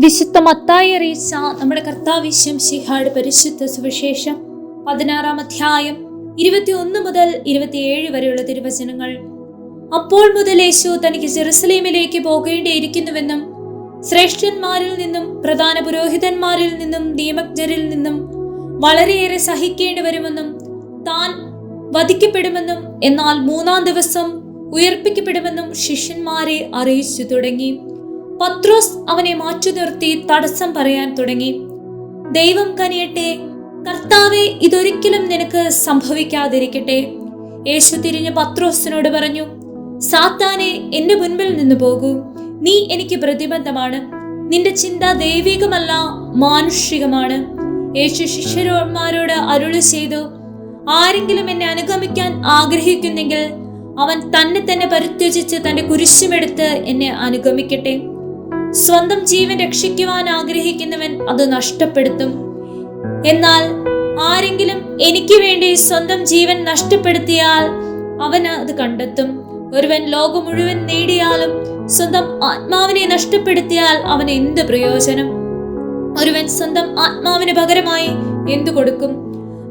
വിശുദ്ധ മത്തായി അറിയിച്ച നമ്മുടെ കർത്താവിശ്യം ശിഹാട് പരിശുദ്ധ സുവിശേഷം പതിനാറാം അധ്യായം ഇരുപത്തി ഒന്ന് മുതൽ ഇരുപത്തിയേഴ് വരെയുള്ള തിരുവചനങ്ങൾ. അപ്പോൾ മുതൽ യേശു തനിക്ക് ജെറുസലേമിലേക്ക് പോകേണ്ടിയിരിക്കുന്നുവെന്നും ശ്രേഷ്ഠന്മാരിൽ നിന്നും പ്രധാന പുരോഹിതന്മാരിൽ നിന്നും നിയമജ്ഞരിൽ നിന്നും വളരെയേറെ സഹിക്കേണ്ടി വരുമെന്നും താൻ വധിക്കപ്പെടുമെന്നും എന്നാൽ മൂന്നാം ദിവസം ഉയർപ്പിക്കപ്പെടുമെന്നും ശിഷ്യന്മാരെ അറിയിച്ചു തുടങ്ങി. പത്രോസ് അവനെ മാറ്റി നിർത്തി തടസ്സം പറയാൻ തുടങ്ങി. ദൈവം കനിയട്ടെ കർത്താവെ ഇതൊരിക്കലും നിനക്ക് സംഭവിക്കാതിരിക്കട്ടെ. യേശു തിരിഞ്ഞ് പത്രോസിനോട് പറഞ്ഞു സാത്താനെ എന്റെ മുൻപിൽ നിന്ന് പോകൂ. നീ എനിക്ക് പ്രതിബന്ധമാണ്. നിന്റെ ചിന്ത ദൈവികമല്ല മാനുഷികമാണ്. യേശു ശിഷ്യന്മാരോട് അരുളി ചെയ്തു ആരെങ്കിലും എന്നെ അനുഗമിക്കാൻ ആഗ്രഹിക്കുന്നെങ്കിൽ അവൻ തന്നെ തന്നെ പരിത്യജിച്ച് തന്റെ കുരിശുമെടുത്ത് എന്നെ അനുഗമിക്കട്ടെ. സ്വന്തം ജീവൻ രക്ഷിക്കുവാൻ ആഗ്രഹിക്കുന്നവൻ അത് നഷ്ടപ്പെടുത്തും. എന്നാൽ ആരെങ്കിലും എനിക്ക് വേണ്ടി സ്വന്തം ജീവൻ നഷ്ടപ്പെടുത്തിയാൽ അവന് അത് കണ്ടെത്തും. ഒരുവൻ ലോകം മുഴുവൻ നേടിയാലും സ്വന്തം ആത്മാവിനെ നഷ്ടപ്പെടുത്തിയാൽ അവന് എന്ത് പ്രയോജനം? ഒരുവൻ സ്വന്തം ആത്മാവിന് പകരമായി എന്തു കൊടുക്കും?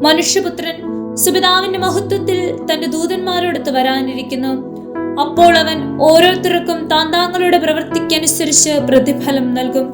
മനുഷ്യപുത്രൻ സുബിതാവിന്റെ മഹത്വത്തിൽ തന്റെ ദൂതന്മാരോടൊത്ത് വരാനിരിക്കുന്നു. അപ്പോൾ അവൻ ഓരോരുത്തർക്കും താന്താങ്ങളുടെ പ്രവൃത്തിക്കനുസരിച്ച് പ്രതിഫലം നൽകും.